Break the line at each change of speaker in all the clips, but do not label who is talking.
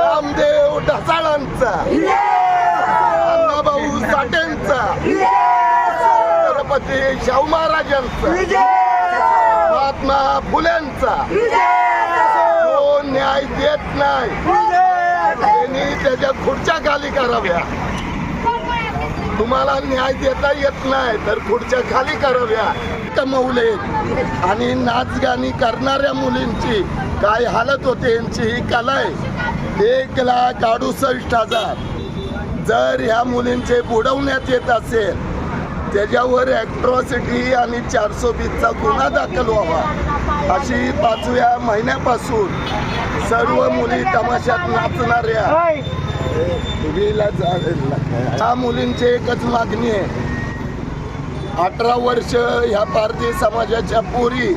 रामदेव ढसाळांचा. अण्णाभाऊ साठेंचा. छत्रपती शाहू महाराजांचा. महात्मा फुलेंचा. तो न्याय देत नाही. त्यांनी त्याच्या खुर्च्या खाली कराव्या. तुम्हाला न्याय देता येत नाही तर खुर्च्या खाली कराव्या. कमवले. आणि नाच गाणी करणाऱ्या मुलींची काय हालत होते यांची ही कला आहे. एक लाख अडुसष्ट हजार. जर ह्या मुलींचे बुडवण्यात येत असेल त्याच्यावर ॲट्रॉसिटी आणि चारशे बीसचा गुन्हा दाखल व्हावा. अशी पाचव्या महिन्यापासून सर्व मुली तमाशात नाचणाऱ्या. ह्या. मुलींची एकच मागणी आहे. अठरा वर्ष ह्या भारतीय समाजाच्या पोरी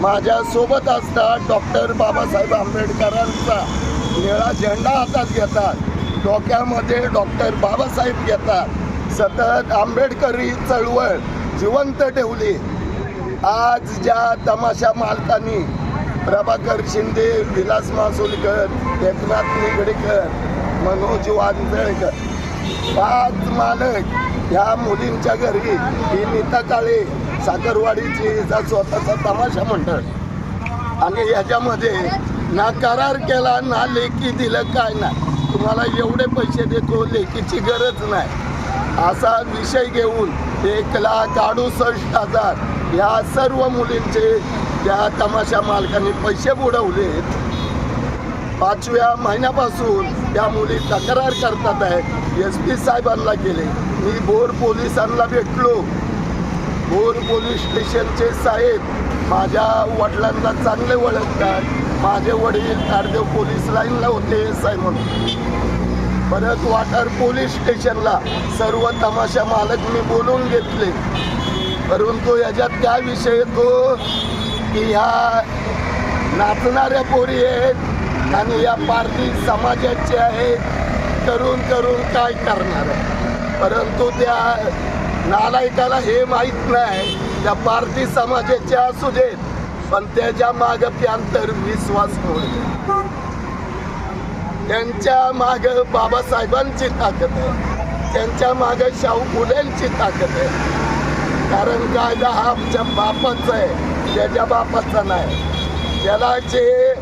माझ्यासोबत असतात डॉक्टर बाबासाहेब आंबेडकरांचा. निळा झेंडा हातात घेतात. डोक्यामध्ये डॉक्टर बाबासाहेब घेतात. सतत आंबेडकरी चळवळ जिवंत ठेवली. आज ज्या तमाशा मालकांनी प्रभाकर शिंदे विलास मासुलकर एकनाथ निगडेकर मनोज वांजळकर पाच मालक ह्या मुलींच्या घरी ही नीता काळे साखरवाडीची हिचा स्वतःचा तमाशा मंडळ आणि ह्याच्यामध्ये ना करार केला ना लेखी दिलं काय नाही. तुम्हाला एवढे पैसे देतो लेखीची गरज नाही. असा विषय घेऊन एक लाख अडुसष्ट हजार ह्या सर्व मुलींचे त्या तमाशा मालकांनी पैसे बुडवलेत पाचव्या महिन्यापासून त्या मुली तक्रार करतात आहेत. एस पी साहेबांना गेले मी बोर पोलिसांना भेटलो. बोर पोलीस स्टेशनचे साहेब माझ्या वडिलांना चांगले ओळखतात माझे वडील तारदेव पोलीस लाईनला होते साहेब म्हणून. परत वाटार पोलीस स्टेशनला सर्व तमाशा मालक मी बोलून घेतले. परंतु याच्यात काय विषय येतो की ह्या नाचणाऱ्या पोरी आहेत आणि या पारधी समाजाचे आहेत. करून करून काय करणार आहे? परंतु त्या नालायकाला हे माहीत नाही. त्या पारधी समाजाचे असू देत पण त्याच्या माग प्यांतर विश्वास होईल. त्यांच्या माग बाबासाहेबांची ताकद आहे. त्यांच्या माग शाहू फुलेंची ताकद आहे. कारण कायदा हा आमच्या बापाचा आहे? त्याच्या बापाचा नाही. त्याला जे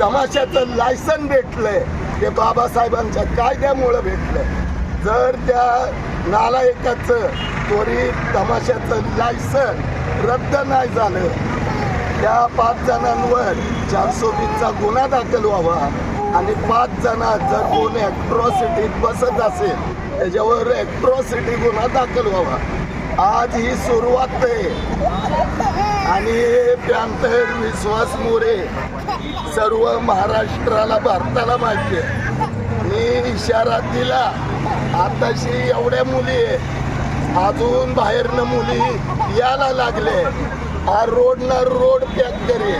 तमाशाचं लायसन भेटलंय ते बाबासाहेबांच्या कायद्यामुळं भेटलं. जर त्या नालायकाचं त्वरित तमाशाचं लायसन रद्द नाही झालं त्या पाच जणांवर चारशे वीसचा गुन्हा दाखल व्हावा आणि पाच जण जर कोण ॲक्ट्रॉसिटीत बसत असेल त्याच्यावर ॲक्ट्रॉसिटी गुन्हा दाखल व्हावा. आज ही सुरुवात आहे. आणि प्यांतर विश्वास मोरे सर्व महाराष्ट्राला भारताला माहिती आहे. मी इशारा दिला आताशी एवढ्या मुली आहेत अजून बाहेरनं मुली यायला लागले. हा रोड ना रोड पॅक करे.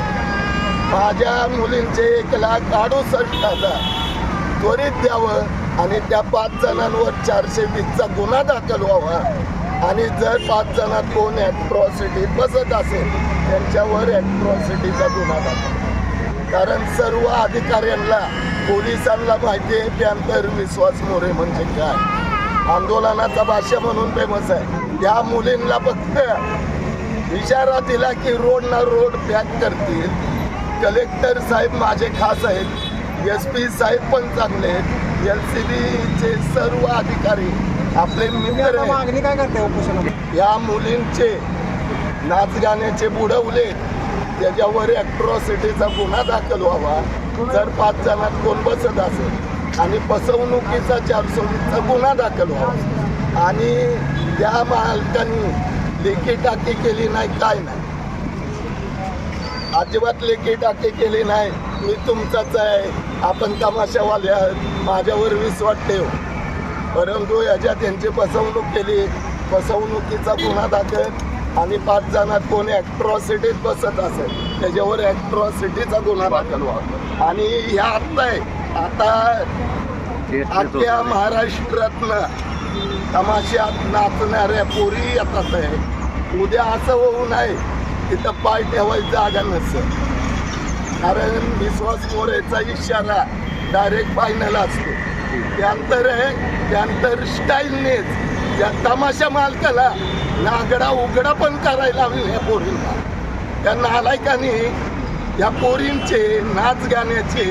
माझ्या मुलींचे एक लाख अडुसष्ट हजार त्वरित द्यावं आणि त्या पाच जणांवर चारशे वीसचा गुन्हा दाखल व्हावा. आणि जर पाच जणात कोण ॲट्रॉसिटी बसत असेल त्यांच्यावर ॲट्रॉसिटीचा गुन्हा दाखल. कारण सर्व अधिकाऱ्यांना पोलिसांना माहिती आहे त्यानंतर विश्वास मोरे म्हणजे काय? आंदोलनाचा भाषा म्हणून फेमस आहे. या मुलींना फक्त इशारा दिला की रोड ना रोड पॅक करतील. कलेक्टर साहेब माझे खास आहेत. एस पी साहेब पण चांगले आहेत. एल सी बीचे सर्व अधिकारी आपले मित्र आहेत.
मागणी काय करते
या मुलींचे नाच गाण्याचे बुडवले. त्याच्यावर ॲट्रॉसिटीचा गुन्हा दाखल व्हावा. जर पाच जणात कोण बसत असेल आणि फसवणुकीचा चारशे गुन्हा दाखल व्हावा. आणि त्या मालकांनी लेखी टाकी केली नाही काय नाही. अजिबात लेखी टाकी केली नाही. मी तुमचाच आहे. आपण तमाशावाले माझ्यावर विश्वास ठेव. परंतु याच्यात त्यांची फसवणूक केली. फसवणुकीचा गुन्हा दाखल. आणि पाच जणात कोणी ॲक्ट्रॉसिटीत बसत असेल त्याच्यावर ॲट्रॉसिटीचा गुन्हा दाखल व्हावा. आणि ह्या आत्ता आहे. आता अख्ख्या महाराष्ट्रातनं तमाशात नाचणाऱ्या पोरी येतात आहे. उद्या असं होऊ नये तिथं पाय ठेवायची जागा नसेल कारण विश्वास मोरेचा इशारा डायरेक्ट फायनल असतो. त्यानंतर आहे त्यानंतर स्टाईलनेच त्या तमाशा मालकाला नागडा उघडा पण करायला हवी या पोरींना. त्या नालायकाने या पोरींचे नाच गाण्याचे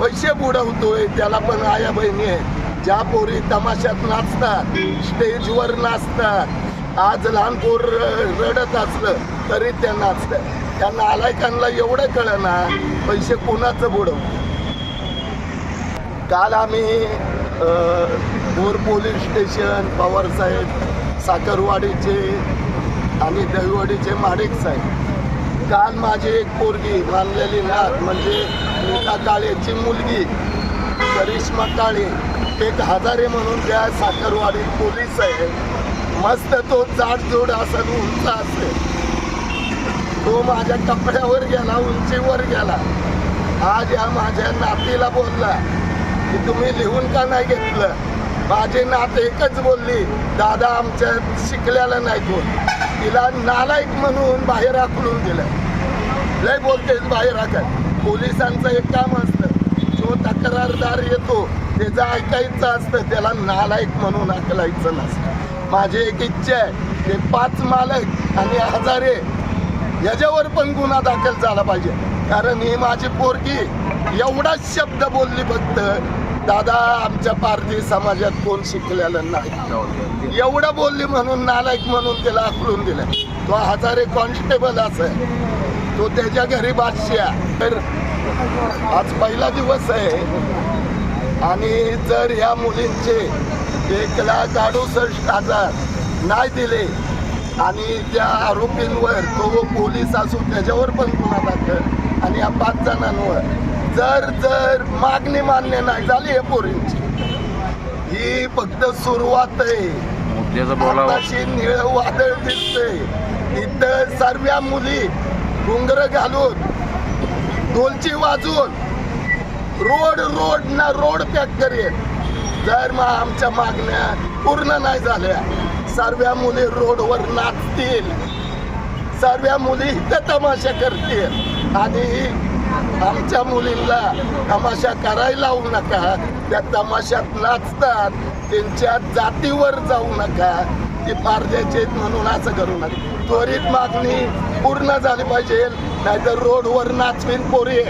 पैसे बुडवतोय त्याला पण आया बहिणी आहे. ज्या पोरी तमाशात नाचतात स्टेजवर नाचतात आज लहान पोर रडत असलं तरी त्या नाचतात. त्या नालायकांना एवढं कळना पैसे कोणाचं बुडवतो काल आम्ही भोर पोलीस स्टेशन पवार साहेब साखरवाडीचे आणि दहीवडीचे माडिक साहेब. काल माझी एक पोरगी मानलेली नात म्हणजे नीता काळेची मुलगी करिश्मा काळे एक हजारे म्हणून त्या साखरवाडीत पोलीस आहे. मस्त तो जाडजोड असेल उंच असेल. तो माझ्या कपड्यावर गेला उंचीवर गेला. आज या माझ्या नातीला बोलला की तुम्ही लिहून का नाही घेतलं? माझे नात एकच बोलली दादा आमच्या शिकल्याला नाही कोण. तिला नालायक म्हणून बाहेर आखलून दिलं. लय बोलते बाहेर आखत पोलिसांचं एक काम असतं जो तक्रारदार येतो त्याचं ऐकायचं असतं त्याला नालायक म्हणून आकलायचं नसतं. माझी एक इच्छा आहे ते पाच मालक आणि हजारे याच्यावर पण गुन्हा दाखल झाला पाहिजे. कारण ही माझी पोरगी एवढाच शब्द बोलली फक्त दादा आमच्या पारधी समाजात कोण शिकलेलं नाही. एवढं बोलली म्हणून नालायक म्हणून त्याला आकलून दिलं तो हजारे कॉन्स्टेबल असेल तो त्याच्या घरी बादशा तर आज पहिला दिवस आहे. आणि जर ह्या मुलींचे एक लाख अडुसष्ट हजार नाही दिले आणि त्या आरोपींवर तो पोलीस असू त्याच्यावर पण गुन्हा दाखल. आणि या पाच जणांवर जर जर मागणी मान्य नाही झाली या पोरींची ही फक्त सुरुवात आहे. आताशी निळ वादळ दिसते इथं सर्व मुली घुंगर घालून ढोलची वाजून रोड रोड ना रोड पॅक करेल जर मग आमच्या मागण्या पूर्ण नाही झाल्या सर्व मुली रोडवर नाचतील. सर्व मुली इथं तमाशा करतील. आणि आमच्या मुलींना तमाशा करायला लावू नका. त्या तमाशात नाचतात. त्यांच्या जातीवर जाऊ नका. ती पारद्याचे म्हणून असं करू नका. त्वरित मागणी पूर्ण झाली पाहिजे. नाहीतर रोडवर नाचवीन पोरी